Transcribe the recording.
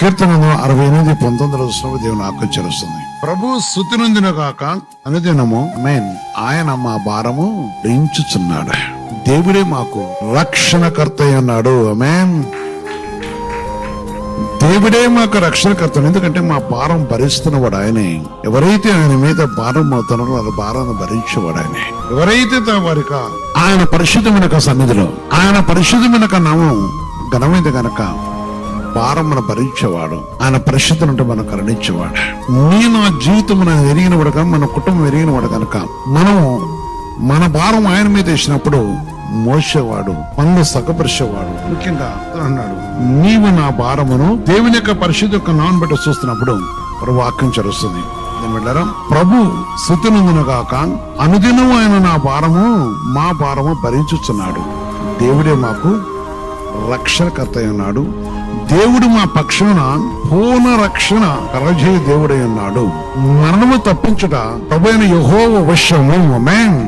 కీర్తన అరవై ఎనిమిది పంతొమ్మిది వచ్చినప్పుడు దేవుని ఆకర్షిస్తుంది ప్రభు స్థుతి నొందిన కాక అనుదినము మేన్ ఆయన మా భారము దించుచున్నాడు దేవుడే మాకు రక్షణకర్త అయి ఉన్నాడు అమేన్ దేవుడే మాకు రక్షణకర్తను ఎందుకంటే మా భారం భరిస్తున్నవాడు ఆయనే. ఎవరైతే ఆయన మీద భారం అవుతున్నారో వాళ్ళ భారాన్ని భరించేవాడు ఆయనే. ఎవరైతే తన వారిక ఆయన పరిశుద్ధమైన సన్నిధిలో ఆయన పరిశుద్ధమైన నామం ఘనమైంది గనక భారం మన భరించేవాడు. ఆయన పరిశుద్ధం మనం కరుణించేవాడు. నేను నా జీవితం మనం ఎరిగినవాడు కనుక మన కుటుంబం ఎరిగినవాడు కనుక మనం మన భారం ఆయన మీద వేసినప్పుడు మోసేవాడు పనులు సగపరిచేవాడు. ముఖ్యంగా అన్నాడు నీవు నా భారమును దేవుని యొక్క పరిశుద్ధ యొక్క నాన్ బట్టి చూస్తున్నప్పుడు వాక్యం చరుస్తుంది. వెళ్ళారా ప్రభు స్థుతినందును అనుదినం ఆయన నా భారము మా భారము భరించుచున్నాడు. దేవుడే మాకు రక్షణకర్త ఉన్నాడు. దేవుడు మా పక్షాన పూర్ణ రక్షణ కలజే దేవుడై ఉన్నాడు. మరణము తప్పించుట ప్రభు అయిన యహోవ వశ్యము మేన్